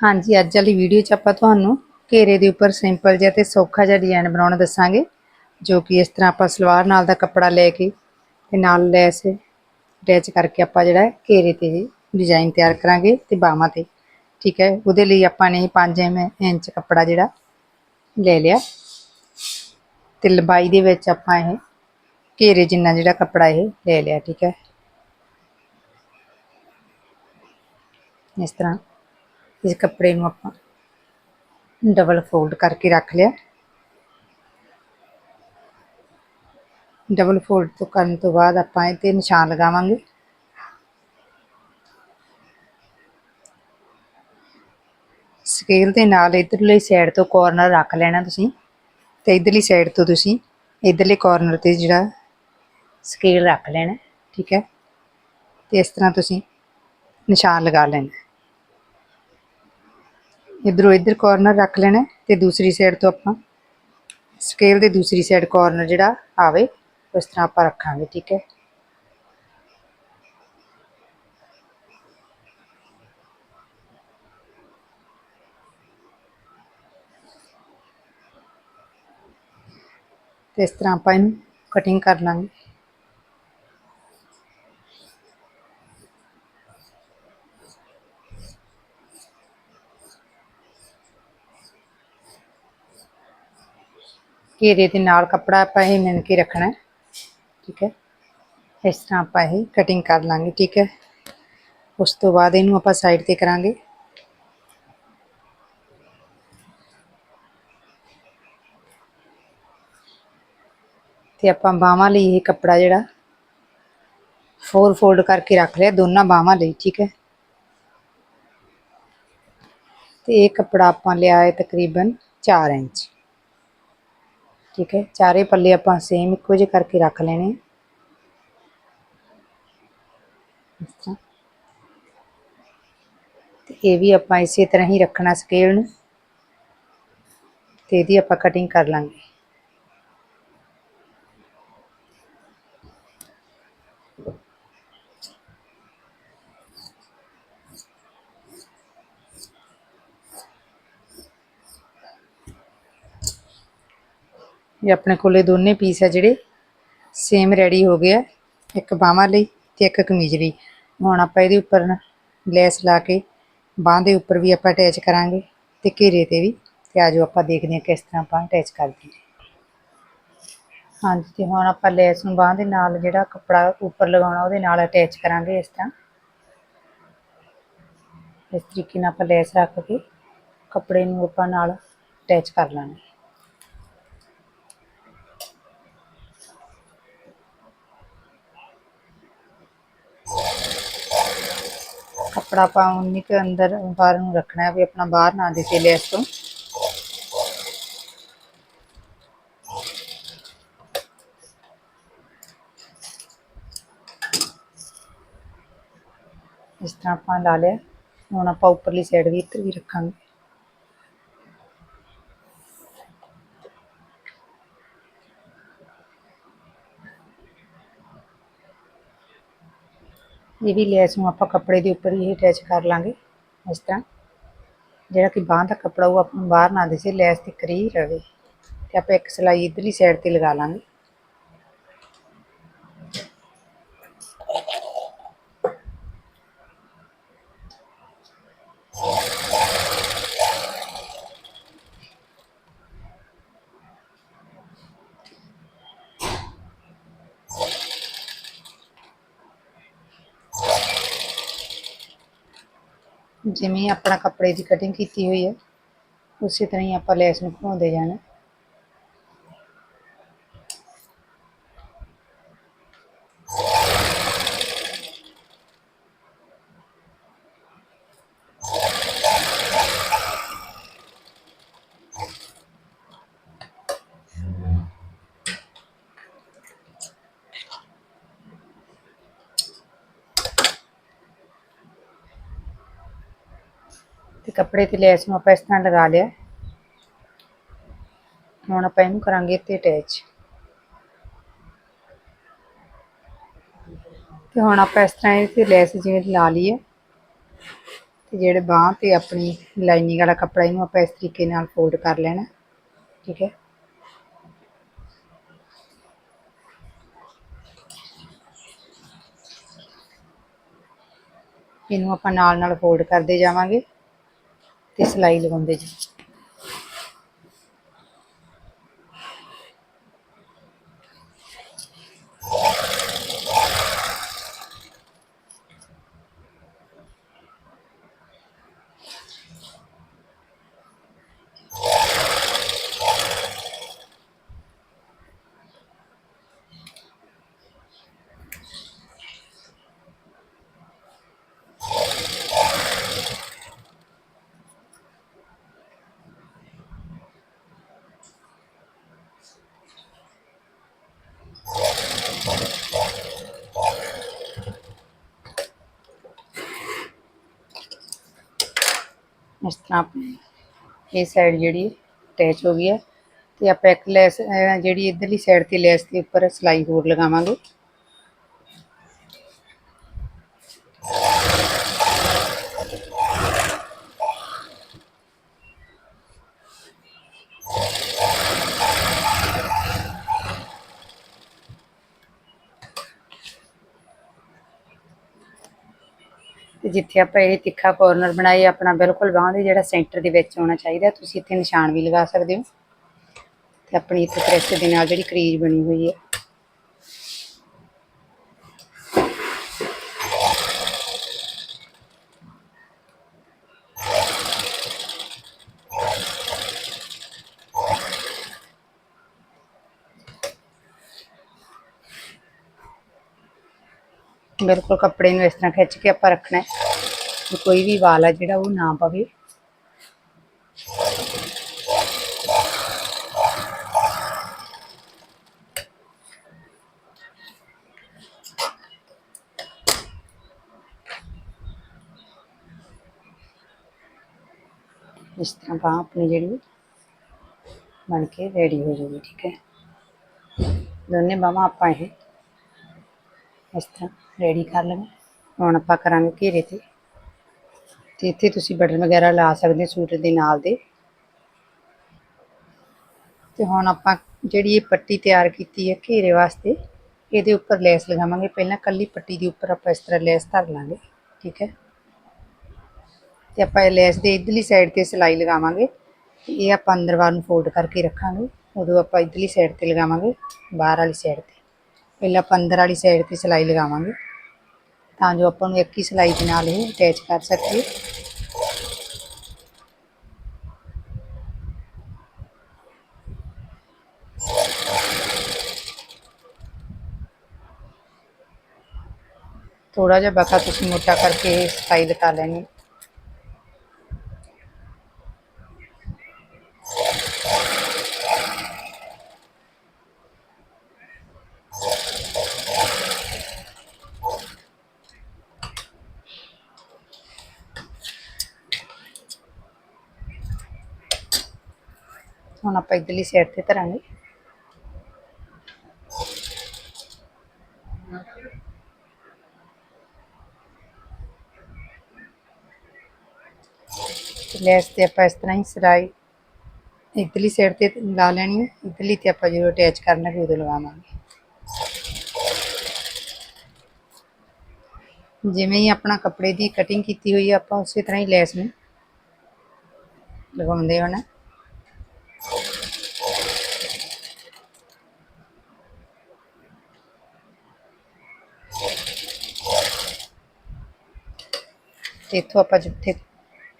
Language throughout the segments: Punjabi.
ਹਾਂਜੀ, ਅੱਜ ਵਾਲੀ ਵੀਡੀਓ 'ਚ ਆਪਾਂ ਤੁਹਾਨੂੰ ਘੇਰੇ ਦੇ ਉੱਪਰ ਸਿੰਪਲ ਜਿਹਾ ਤੇ ਸੌਖਾ ਜਿਹਾ ਡਿਜ਼ਾਈਨ ਬਣਾਉਣਾ ਦੱਸਾਂਗੇ, ਜੋ ਕਿ ਇਸ ਤਰ੍ਹਾਂ ਆਪਾਂ ਸਲਵਾਰ ਨਾਲ ਦਾ ਕੱਪੜਾ ਲੈ ਕੇ ਤੇ ਨਾਲ ਲੈਸ ਅਟੈਚ ਕਰਕੇ ਆਪਾਂ ਜਿਹੜਾ ਹੈ ਘੇਰੇ ਤੇ ਡਿਜ਼ਾਈਨ ਤਿਆਰ ਕਰਾਂਗੇ ਤੇ ਬਾਹਾਂ ਤੇ। ਠੀਕ ਹੈ, ਉਹਦੇ ਲਈ ਆਪਾਂ ਨੇ 5 ਇੰਚ ਕੱਪੜਾ ਜਿਹੜਾ ਲੈ ਲਿਆ। ਤੇ ਲੰਬਾਈ ਦੇ ਵਿੱਚ ਆਪਾਂ ਇਹ ਘੇਰੇ ਜਿੰਨਾ ਜਿਹੜਾ ਕੱਪੜਾ ਇਹ ਲੈ ਲਿਆ, ਠੀਕ ਹੈ। ਇਸ ਤਰ੍ਹਾਂ ਇਸ ਕੱਪੜੇ ਨੂੰ ਆਪਾਂ ਡਬਲ ਫੋਲਡ ਕਰਕੇ ਰੱਖ ਲਿਆ। ਡਬਲ ਫੋਲਡ ਤੋਂ ਕਰਨ ਤੋਂ ਬਾਅਦ ਆਪਾਂ ਇਹ ਤੇ ਨਿਸ਼ਾਨ ਲਗਾਵਾਂਗੇ। ਸਕੇਲ ਦੇ ਨਾਲ ਇਧਰਲੀ ਸਾਈਡ ਤੋਂ ਕੋਰਨਰ ਰੱਖ ਲੈਣਾ ਤੁਸੀਂ ਤੇ ਇਧਰਲੀ ਸਾਈਡ ਤੋਂ ਤੁਸੀਂ ਇਧਰਲੇ ਕੋਰਨਰ ਤੇ ਜਿਹੜਾ ਸਕੇਲ ਰੱਖ ਲੈਣਾ, ਠੀਕ ਹੈ? ਤੇ ਇਸ ਤਰ੍ਹਾਂ ਤੁਸੀਂ ਨਿਸ਼ਾਨ ਲਗਾ ਲੈਣਾ। ਇਧਰੋਂ ਇਧਰ ਕਾਰਨਰ ਰੱਖ ਲੈਣਾ ਤੇ ਦੂਸਰੀ ਸਾਈਡ ਤੋਂ ਆਪਾਂ ਸਕੇਲ ਦੇ ਦੂਸਰੀ ਸਾਈਡ ਕਾਰਨਰ ਜਿਹੜਾ ਆਵੇ, ਉਸ ਤਰ੍ਹਾਂ ਆਪਾਂ ਰੱਖਾਂਗੇ, ਠੀਕ ਹੈ? ਤੇ ਇਸ ਤਰ੍ਹਾਂ ਆਪਾਂ ਇਹਨੂੰ ਕਟਿੰਗ ਕਰ ਲਾਂਗੇ। ਘੇਰੇ ਦੇ ਨਾਲ ਕੱਪੜਾ ਆਪਾਂ ਇਹ ਮਿਣ ਕੇ ਰੱਖਣਾ ਹੈ। ਠੀਕ ਹੈ। ਇਸ ਤਰ੍ਹਾਂ ਆਪਾਂ ਇਹ ਕਟਿੰਗ ਕਰ ਲਾਂਗੇ, ਠੀਕ ਹੈ। ਉਸ ਤੋਂ ਬਾਅਦ ਇਹਨੂੰ ਆਪਾਂ ਸਾਈਡ ਤੇ ਕਰਾਂਗੇ। ਤੇ ਆਪਾਂ ਬਾਹਾਂ ਲਈ ਇਹ ਕੱਪੜਾ ਜਿਹੜਾ ਫੋਰ ਫੋਲਡ ਕਰਕੇ ਰੱਖ ਲਿਆ, ਦੋਨਾਂ ਬਾਹਾਂ ਲਈ, ਠੀਕ ਹੈ। ਤੇ ਇਹ ਕੱਪੜਾ ਆਪਾਂ ਲਿਆ ਹੈ ਤਕਰੀਬਨ 4 ਇੰਚ। ਠੀਕ ਹੈ? ਚਾਰੇ ਪੱਲੇ ਆਪਾਂ ਸੇਮ ਇੱਕੋ ਜਿਹੇ ਕਰਕੇ ਰੱਖ ਲੈਣੇ। ਇਸ ਤਰ੍ਹਾਂ। ਤੇ ਇਹ ਵੀ ਆਪਾਂ ਇਸੇ ਤਰ੍ਹਾਂ ਹੀ ਰੱਖਣਾ ਸਕੇਲ ਨੂੰ। ਤੇ ਇਹਦੀ ਆਪਾਂ ਕਟਿੰਗ ਕਰ ਲਾਂਗੇ। ਇਹ ਆਪਣੇ ਕੋਲੇ ਦੋਨੇ ਪੀਸ ਆ ਜਿਹੜੇ ਸੇਮ ਰੈਡੀ ਹੋ ਗਏ ਆ, ਇੱਕ ਬਾਹਾਂ ਲਈ ਤੇ ਇੱਕ ਕਮੀਜ਼ ਲਈ। ਹੁਣ ਆਪਾਂ ਇਹਦੇ ਉੱਪਰ ਲੈਸ ਲਾ ਕੇ ਬਾਹਾਂ ਦੇ ਉੱਪਰ ਵੀ ਆਪਾਂ ਅਟੈਚ ਕਰਾਂਗੇ ਤੇ ਘੇਰੇ ਤੇ ਵੀ ਤੇ ਆਜੋ ਆਪਾਂ ਦੇਖਦੇ ਹਾਂ ਕਿਸ ਤਰ੍ਹਾਂ ਆਪਾਂ ਅਟੈਚ ਕਰਦੇ ਹਾਂ। ਹਾਂਜੀ, ਤੇ ਹੁਣ ਆਪਾਂ ਲੈਸ ਨੂੰ ਬਾਹਾਂ ਦੇ ਨਾਲ ਜਿਹੜਾ ਕੱਪੜਾ ਉੱਪਰ ਲਗਾਉਣਾ ਉਹਦੇ ਨਾਲ ਅਟੈਚ ਕਰਾਂਗੇ ਇਸ ਤਰ੍ਹਾਂ। ਇਸ ਤਰੀਕੇ ਨਾਲ ਆਪਾਂ ਲੈਸ ਰੱਖ ਕੇ ਕੱਪੜੇ ਨੂੰ ਆਪਾਂ ਨਾਲ ਅਟੈਚ ਕਰ ਲਾਂਗੇ। ਕੱਪੜਾ ਆਪਾਂ ਉਨੀ ਕੁ ਅੰਦਰ ਬਾਹਰ ਨੂੰ ਰੱਖਣਾ ਹੈ, ਵੀ ਆਪਣਾ ਬਾਹਰ ਨਾ ਦਿਸੇ ਲੈਸ ਤੋਂ। ਇਸ ਤਰ੍ਹਾਂ ਆਪਾਂ ਲਾ ਲਿਆ। ਹੁਣ ਆਪਾਂ ਉੱਪਰਲੀ ਸਾਈਡ ਵੀ ਇੱਧਰ ਵੀ ਰੱਖਾਂਗੇ। ਇਹ ਵੀ ਲੈਸ ਨੂੰ ਆਪਾਂ ਕੱਪੜੇ ਦੇ ਉੱਪਰ ਹੀ ਅਟੈਚ ਕਰ ਲਾਂਗੇ, ਇਸ ਤਰ੍ਹਾਂ। ਜਿਹੜਾ ਕਿ ਬਾਹਾਂ ਦਾ ਕੱਪੜਾ ਉਹ ਆਪਾਂ ਨੂੰ ਬਾਹਰ ਨਾ ਦਿਸੇ, ਲੈਸ ਤੇ ਕਰੀ ਰਵੇ। ਤੇ ਆਪਾਂ ਇੱਕ ਸਲਾਈ ਇਧਰਲੀ ਸਾਈਡ ਤੇ ਲਗਾ ਲਾਂਗੇ। ਜਿਵੇਂ ਆਪਣਾ ਕੱਪੜੇ ਦੀ ਕਟਿੰਗ ਕੀਤੀ ਹੋਈ ਹੈ, ਉਸੇ ਤਰ੍ਹਾਂ ਹੀ ਆਪਾਂ ਲੈਸ ਨੂੰ ਘੁਮਾਉਂਦੇ ਜਾਣਾ ਤੇ ਕੱਪੜੇ ਤੇ ਲੈਸ ਨੂੰ ਆਪਾਂ ਇਸ ਤਰ੍ਹਾਂ ਲਗਾ ਲਿਆ। ਹੁਣ ਆਪਾਂ ਇਹਨੂੰ ਕਰਾਂਗੇ ਇੱਥੇ ਅਟੈਚ ਤੇ ਹੁਣ ਆਪਾਂ ਇਸ ਤਰ੍ਹਾਂ ਇਹ ਤੇ ਲੈਸ ਜਿਵੇਂ ਲਾ ਲਈ ਹੈ ਤੇ ਜਿਹੜੇ ਬਾਂਹ ਤੇ ਆਪਣੀ ਲਾਈਨਿੰਗ ਵਾਲਾ ਕੱਪੜਾ ਇਹਨੂੰ ਆਪਾਂ ਇਸ ਤਰੀਕੇ ਨਾਲ ਫੋਲਡ ਕਰ ਲੈਣਾ, ਠੀਕ ਹੈ। ਇਹਨੂੰ ਆਪਾਂ ਨਾਲ ਨਾਲ ਫੋਲਡ ਕਰਦੇ ਜਾਵਾਂਗੇ। ਤੇ ਸਿਲਾਈ ਲਗਾਉਂਦੇ ਜੀ। ਇਸ ਤਰ੍ਹਾਂ ਆਪਣੀ ਇਹ ਸਾਈਡ ਜਿਹੜੀ ਅਟੈਚ ਹੋ ਗਈ ਹੈ ਤੇ ਆਪਾਂ ਇੱਕ ਲੈਸ ਜਿਹੜੀ ਇਧਰਲੀ ਸਾਈਡ ਤੇ ਲੈਸ ਦੇ ਉੱਪਰ ਸਿਲਾਈ ਹੋਰ ਲਗਾਵਾਂਗੇ। ਤੇ ਜਿੱਥੇ ਆਪਾਂ ਇਹ ਤਿੱਖਾ ਕੋਰਨਰ ਬਣਾਏ, ਆਪਣਾ ਬਿਲਕੁਲ ਬਾਂਹ ਦੇ ਜਿਹੜਾ ਸੈਂਟਰ ਦੇ ਵਿੱਚ ਆਉਣਾ ਚਾਹੀਦਾ, ਤੁਸੀਂ ਇੱਥੇ ਨਿਸ਼ਾਨ ਵੀ ਲਗਾ ਸਕਦੇ ਹੋ। ਤੇ ਆਪਣੀ ਇੱਥੇ ਪ੍ਰੈਸ ਦੇ ਨਾਲ ਜਿਹੜੀ ਕਰੀਜ਼ ਬਣੀ ਹੋਈ ਹੈ। ਬਿਲਕੁਲ ਕੱਪੜੇ ਨੂੰ ਇਸ ਤਰ੍ਹਾਂ ਖਿੱਚ ਕੇ ਆਪਾਂ ਰੱਖਣਾ ਹੈ ਕਿ ਕੋਈ ਵੀ ਵਾਲ ਆ ਜਿਹੜਾ ਉਹ ਨਾ ਪਵੇ ਇਸ ਤਰ੍ਹਾਂ ਬਾਂਹ ਆਪਣੀ ਜਿਹੜੀ ਬਣ ਕੇ ਰੈਡੀ ਹੋ ਜਾਊਗੀ ਠੀਕ ਹੈ ਦੋਨੇ ਬਾਹਾਂ ਆਪਾਂ ਇਹ ਇਸ ਤਰ੍ਹਾਂ ਰੈਡੀ ਕਰ ਲਵਾਂ। ਹੁਣ ਆਪਾਂ ਕਰਾਂਗੇ ਘੇਰੇ ਤੇ। ਤੇ ਇੱਥੇ ਤੁਸੀਂ ਬਟਨ ਵਗੈਰਾ ਲਾ ਸਕਦੇ ਹੋ ਸੂਟ ਦੇ ਨਾਲ ਦੇ। ਤੇ ਹੁਣ ਆਪਾਂ ਜਿਹੜੀ ਇਹ ਪੱਟੀ ਤਿਆਰ ਕੀਤੀ ਹੈ ਘੇਰੇ ਵਾਸਤੇ, ਇਹਦੇ ਉੱਪਰ ਲੈਸ ਲਗਾਵਾਂਗੇ। ਪਹਿਲਾਂ ਕੱਲੀ ਪੱਟੀ ਦੇ ਉੱਪਰ ਆਪਾਂ ਇਸ ਤਰ੍ਹਾਂ ਲੈਸ ਧਰ ਲਾਂਗੇ, ਠੀਕ ਹੈ? ਤੇ ਆਪਾਂ ਇਹ ਲੈਸ ਦੇ ਇਧਰਲੀ ਸਾਈਡ ਤੇ ਸਿਲਾਈ ਲਗਾਵਾਂਗੇ। ਤੇ ਇਹ ਆਪਾਂ ਅੰਦਰ ਵਾਰ ਨੂੰ ਫੋਲਡ ਕਰਕੇ ਰੱਖਾਂਗੇ। ਉਦੋਂ ਆਪਾਂ ਇਧਰਲੀ ਸਾਈਡ ਤੇ ਲਗਾਵਾਂਗੇ, ਬਾਹਰ ਵਾਲੀ ਸਾਈਡ ਤੇ। ਪਹਿਲਾਂ ਆਪਾਂ ਅੰਦਰ ਵਾਲੀ ਸਾਈਡ ਤੇ ਸਿਲਾਈ ਲਗਾਵਾਂਗੇ। ਤਾਂ ਜੋ ਆਪਾਂ ਨੂੰ ਇੱਕ ਹੀ ਸਿਲਾਈ ਦੇ ਨਾਲ ਇਹ ਅਟੈਚ ਕਰ ਸਕੀਏ। ਥੋੜਾ ਜਿਹਾ ਬਕਾ ਤੁਸੀਂ ਮੋਟਾ ਕਰਕੇ ਸਟਾਈਲ ਕਰ ਲੈਣੀ। ਹੁਣ ਆਪਾਂ ਇਧਰਲੀ ਸਾਈਡ ਤੇ ਧਰਾਂਗੇ। ਲੈਸ ਤੇ ਆਪਾਂ ਇਸ ਤਰ੍ਹਾਂ ਹੀ ਸਿਲਾਈ ਇਧਰਲੀ ਸਾਈਡ ਤੇ ਲਾ ਲੈਣੀ ਹੈ। ਇਧਰਲੀ ਤੇ ਆਪਾਂ ਜਦੋਂ ਅਟੈਚ ਕਰਨਾ ਫਿਰ ਉਦੋਂ ਲਗਾਵਾਂਗੇ ਜਿਵੇਂ ਹੀ ਆਪਣਾ ਕੱਪੜੇ ਦੀ ਕਟਿੰਗ ਕੀਤੀ ਹੋਈ ਹੈ ਆਪਾਂ ਉਸੇ ਤਰ੍ਹਾਂ ਹੀ ਲੈਸ ਨੂੰ ਲਗਾਉਂਦੇ ਹੋਣਾ। ਤੇ ਇੱਥੋਂ ਆਪਾਂ ਜਿੱਥੇ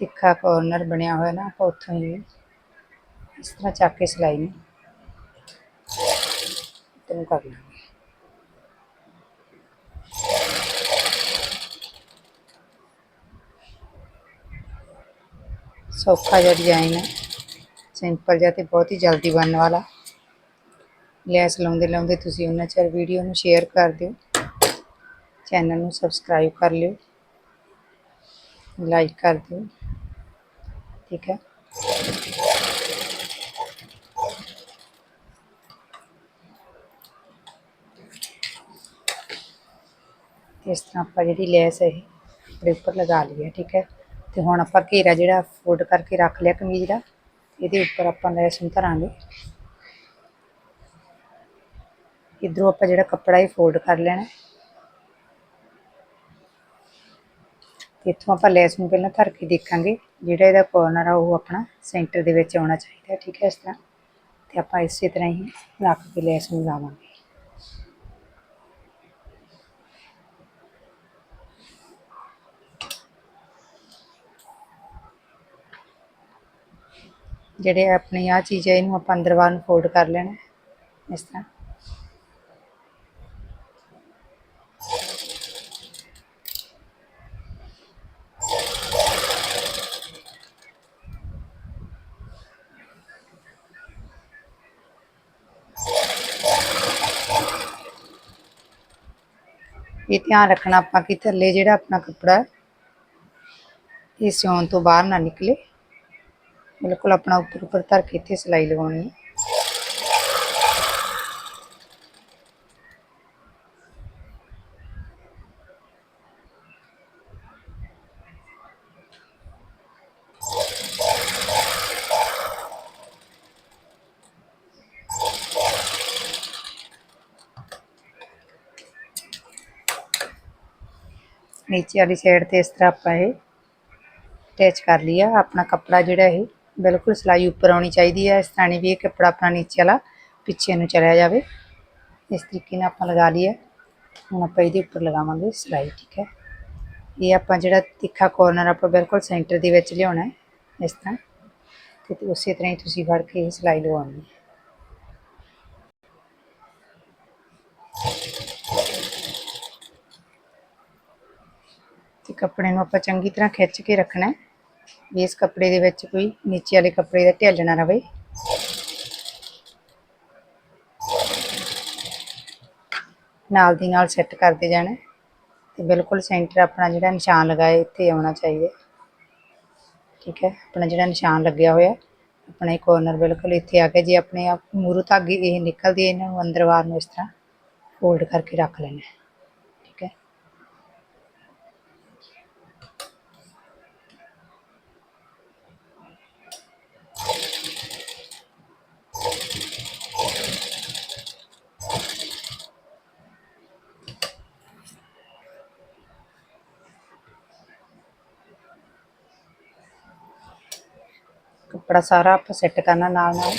ਤਿੱਖਾ ਕੋਰਨਰ ਬਣਿਆ ਹੋਇਆ ਨਾ, ਆਪਾਂ ਉੱਥੋਂ ਹੀ ਇਸ ਤਰ੍ਹਾਂ ਚੱਕ ਕੇ ਸਿਲਾਈ ਨੂੰ ਤੈਨੂੰ ਕਰ ਲਾਂਗੇ। ਸੌਖਾ ਜਿਹਾ ਡਿਜ਼ਾਈਨ ਹੈ। ਸਿੰਪਲ ਜਿਹਾ ਤੇ ਬਹੁਤ ਹੀ ਜਲਦੀ ਬਣਨ ਵਾਲਾ। ਲੈਸ ਲਾਉਂਦੇ ਲਾਉਂਦੇ ਤੁਸੀਂ ਉਹਨਾਂ ਚਿਰ ਵੀਡੀਓ ਨੂੰ ਸ਼ੇਅਰ ਕਰ ਦਿਓ। ਚੈਨਲ ਨੂੰ ਸਬਸਕ੍ਰਾਈਬ ਕਰ ਲਿਓ। ਲਾਈਕ ਕਰ ਦਿਓ। ਠੀਕ ਹੈ। ਇਸ ਤਰ੍ਹਾਂ ਆਪਾਂ ਜਿਹੜੀ ਲੈਸ ਹੈ ਇਹ ਆਪਣੇ ਉੱਪਰ ਲਗਾ ਲਈ ਹੈ ਠੀਕ ਹੈ। ਤੇ ਹੁਣ ਆਪਾਂ ਘੇਰਾ ਜਿਹੜਾ ਫੋਲਡ ਕਰਕੇ ਰੱਖ ਲਿਆ ਕਮੀਜ਼ ਦਾ, ਇਹਦੇ ਉੱਪਰ ਆਪਾਂ ਲੈਸ ਨੂੰ ਧਰਾਂਗੇ। ਇਧਰੋਂ ਆਪਾਂ ਜਿਹੜਾ ਕੱਪੜਾ ਇਹ ਫੋਲਡ ਕਰ ਲੈਣਾ ਇੱਥੋਂ ਆਪਾਂ ਲੈਸ ਨੂੰ ਪਹਿਲਾਂ ਧਰ ਕੇ ਦੇਖਾਂਗੇ, ਜਿਹੜਾ ਇਹਦਾ ਕੋਰਨਰ ਆ, ਉਹ ਆਪਣਾ ਸੈਂਟਰ ਦੇ ਵਿੱਚ ਆਉਣਾ ਚਾਹੀਦਾ, ਠੀਕ ਹੈ ਇਸ ਤਰ੍ਹਾਂ। ਤੇ ਆਪਾਂ ਇਸੇ ਤਰ੍ਹਾਂ ਹੀ ਰੱਖ ਕੇ ਲੈਸ ਨੂੰ ਲਾਵਾਂਗੇ। ਜਿਹੜੇ ਆਪਣੀ ਆ ਚੀਜ਼ ਹੈ ਇਹਨੂੰ ਆਪਾਂ ਅੰਦਰ ਬਾਹਰ ਨੂੰ ਫੋਲਡ ਕਰ ਲੈਣਾ ਇਸ ਤਰ੍ਹਾਂ। ਇਹ ਧਿਆਨ ਰੱਖਣਾ ਆਪਾਂ ਕਿ ਥੱਲੇ ਜਿਹੜਾ ਆਪਣਾ ਕੱਪੜਾ ਇਹ ਸਿਉਣ ਤੋਂ ਬਾਹਰ ਨਾ ਨਿਕਲੇ। ਬਿਲਕੁਲ ਆਪਣਾ ਉੱਪਰ ਉੱਪਰ ਧਰ ਕੇ ਇੱਥੇ ਸਿਲਾਈ ਲਗਾਉਣੀ ਹੈ। ਨੀਚੇ ਵਾਲੀ ਸਾਈਡ ਤੇ ਇਸ ਤਰ੍ਹਾਂ ਆਪਾਂ ਇਹ ਅਟੈਚ ਕਰ ਲਿਆ ਆਪਣਾ ਕੱਪੜਾ ਜਿਹੜਾ ਇਹ ਬਿਲਕੁਲ ਸਿਲਾਈ ਉੱਪਰ ਆਉਣੀ ਚਾਹੀਦੀ ਹੈ ਇਸ ਤਰ੍ਹਾਂ ਨਹੀਂ ਵੀ ਇਹ ਕੱਪੜਾ ਆਪਣਾ ਨੀਚੇ ਵਾਲਾ ਪਿੱਛੇ ਨੂੰ ਚਲਿਆ ਜਾਵੇ ਇਸ ਤਰੀਕੇ ਨਾਲ ਆਪਾਂ ਲਗਾ ਲਿਆ ਹੁਣ ਆਪਾਂ ਇਹਦੇ ਉੱਪਰ ਲਗਾਵਾਂਗੇ ਸਿਲਾਈ ਠੀਕ ਹੈ ਇਹ ਆਪਾਂ ਜਿਹੜਾ ਤਿੱਖਾ ਕੋਰਨਰ ਆਪਾਂ ਬਿਲਕੁਲ ਸੈਂਟਰ ਦੇ ਵਿੱਚ ਲਿਆਉਣਾ ਹੈ ਇਸ ਤਰ੍ਹਾਂ ਤੇ ਉਸੇ ਤਰ੍ਹਾਂ ਹੀ ਤੁਸੀਂ ਫੜ ਕੇ ਇਹ ਸਿਲਾਈ ਲਗਾਉਣੀ ਹੈ ਕੱਪੜੇ ਨੂੰ ਆਪਾਂ ਚੰਗੀ ਤਰ੍ਹਾਂ ਖਿੱਚ ਕੇ ਰੱਖਣਾ ਵੀ ਇਸ ਕੱਪੜੇ ਦੇ ਵਿੱਚ ਕੋਈ ਨੀਚੇ ਵਾਲੇ ਕੱਪੜੇ ਦਾ ਢਿੱਲ ਨਾ ਰਵੇ। ਨਾਲ ਦੀ ਨਾਲ ਸੈੱਟ ਕਰਦੇ ਜਾਣਾ ਹੈ ਤੇ ਬਿਲਕੁਲ ਸੈਂਟਰ ਆਪਣਾ ਜਿਹੜਾ ਨਿਸ਼ਾਨ ਲਗਾਏ ਇੱਥੇ ਆਉਣਾ ਚਾਹੀਦਾ ਠੀਕ ਹੈ, ਆਪਣਾ ਜਿਹੜਾ ਨਿਸ਼ਾਨ ਲੱਗਿਆ ਹੋਇਆ ਆਪਣਾ ਇਹ ਕੋਰਨਰ ਬਿਲਕੁਲ ਇੱਥੇ ਆ ਕੇ ਜੇ ਆਪਣੇ ਆਪ ਮੂਰੂ ਧਾਗੇ ਇਹ ਨਿਕਲਦੀ ਹੈ, ਇਹਨਾਂ ਨੂੰ ਅੰਦਰ ਬਾਹਰ ਨੂੰ ਇਸ ਤਰ੍ਹਾਂ ਫੋਲਡ ਕਰਕੇ ਰੱਖ ਲੈਣਾ ਹੈ ਠੀਕ ਹੈ ਕੱਪੜਾ ਸਾਰਾ ਆਪਾਂ ਸੈੱਟ ਕਰਨਾ ਨਾਲ ਨਾਲ।